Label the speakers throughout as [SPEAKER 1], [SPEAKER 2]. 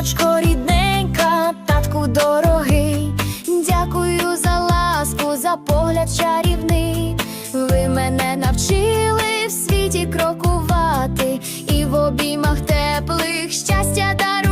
[SPEAKER 1] Мамочко рідненька, татку дорогий, дякую за ласку, за погляд чарівний. Ви мене навчили в світі крокувати і в обіймах теплих щастя дарувати.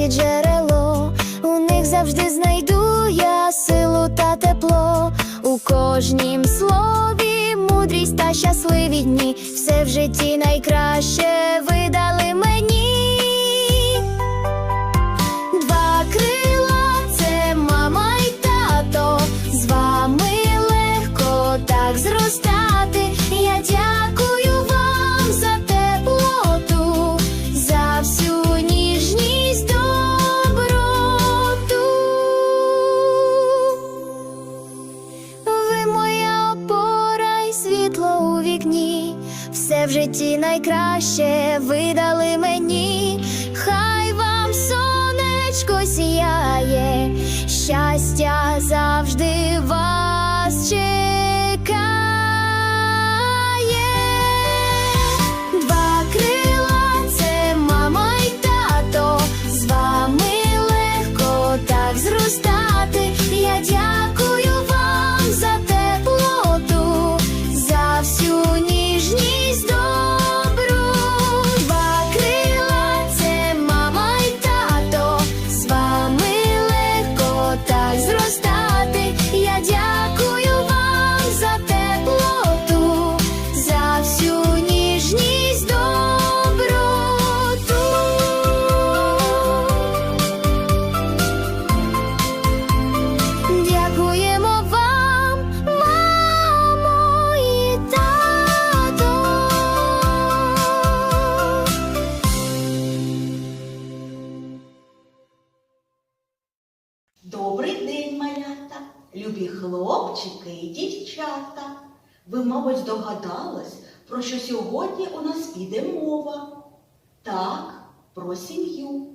[SPEAKER 1] Ніжні, джерело, у них завжди знайду я силу та тепло. У кожнім слові мудрість та щасливі дні. Все в житті найкраще ви в житті найкраще видали мені. Хай вам сонечко сіяє, щастя завжди
[SPEAKER 2] хлопчики і дівчата. Ви, мабуть, здогадались, про що сьогодні у нас піде мова. Так, про сім'ю.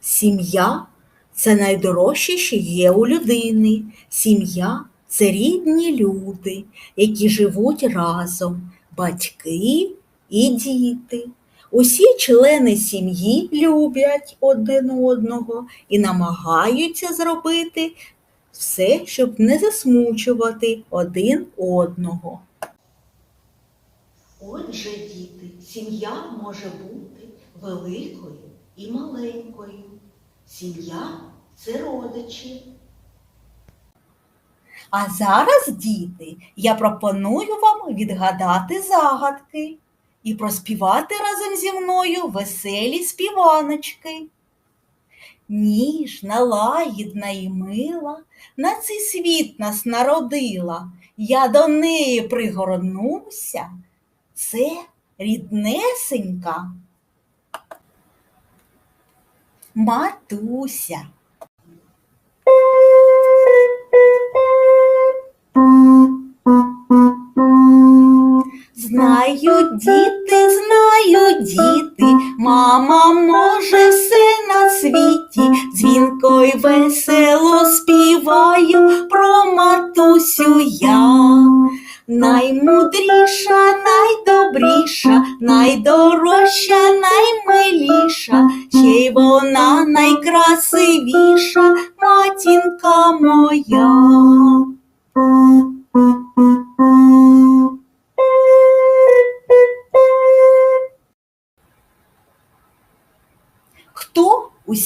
[SPEAKER 3] Сім'я це найдорожче, що є у людини. Сім'я це рідні люди, які живуть разом, батьки і діти. Усі члени сім'ї люблять один одного і намагаються зробити все, щоб не засмучувати один одного.
[SPEAKER 2] Отже, діти, сім'я може бути великою і маленькою. Сім'я це родичі.
[SPEAKER 3] А зараз, діти, я пропоную вам відгадати загадки і проспівати разом зі мною веселі співаночки. Ніжна, лагідна і мила, на цей світ нас народила, я до неї пригорнуся. Це ріднесенька матуся. Знають діти, знають діти, мама може все на світі, дзвінко й весело співаю про матусю я. Наймудріша, найдобріша, найдорожча, наймиліша, ще й вона найкрасивіша, матінка моя.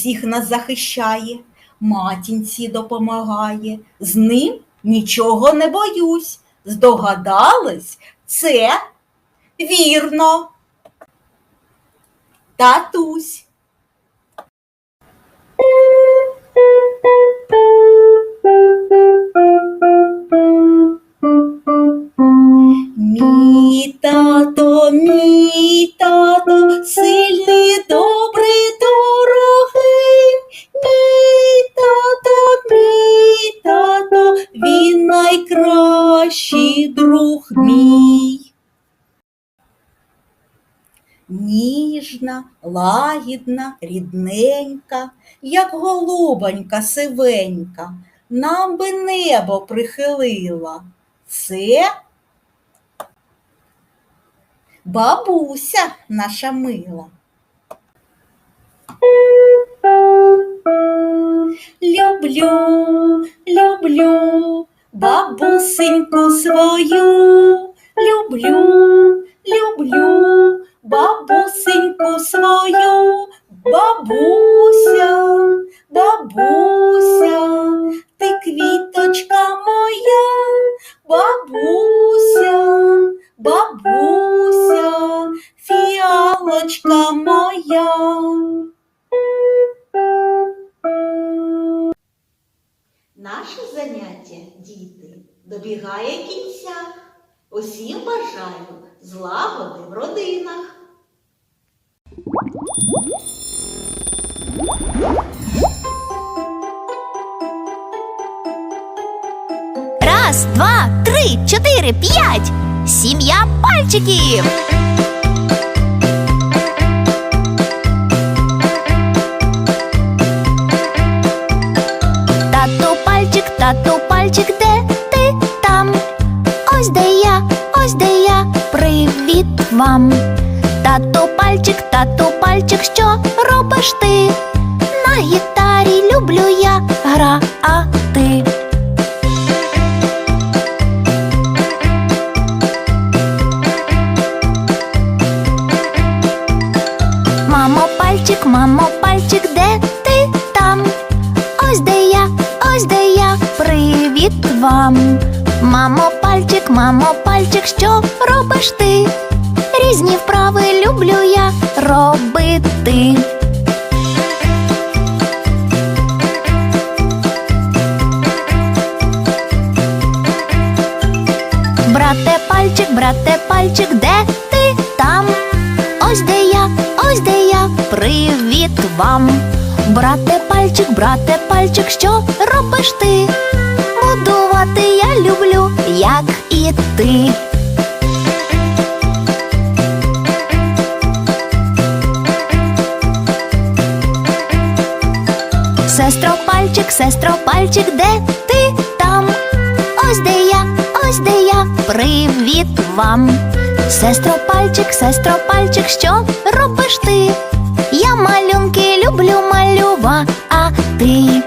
[SPEAKER 3] Усіх нас захищає, матінці допомагає, з ним нічого не боюсь. Здогадались, це вірно. Татусь. Мій очі, друг мій. Ніжна, лагідна, рідненька, як голубонька сивенька, нам би небо прихилила. Це бабуся наша мила. Люблю, люблю бабусеньку свою, люблю, люблю. Бабусеньку свою, бабуся, бабуся, ти квіточка моя, бабуся, бабуся, фіалочка моя.
[SPEAKER 2] Добігає кінця. Усім бажаю злагоди в родинах.
[SPEAKER 4] Раз, два, три, чотири, п'ять. Сім'я пальчиків. Я грати. Мамо, пальчик, мамо, пальчик, де ти там? Ось де я, ось де я, привіт вам. Мамо, пальчик, мамо, пальчик, що робиш ти? Різні вправи люблю я робити. Брате пальчик, де ти там? Ось де я, ось де я, привіт вам. Брате пальчик, брате пальчик, що робиш ти? Будувати я люблю, як і ти. Сестро пальчик, сестро пальчик, де ти там? Ось де я, ось де я, привіт вам. Сестро пальчик, сестро пальчик, що робиш ти? Я малюнки люблю малювати.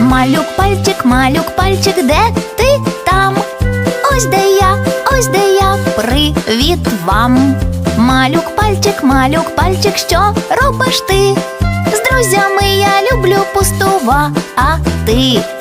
[SPEAKER 4] Малюк пальчик, малюк пальчик, де ти там? Ось де я, ось де я, привіт вам. Малюк пальчик, малюк пальчик, що робиш ти? З друзями я люблю пустувати.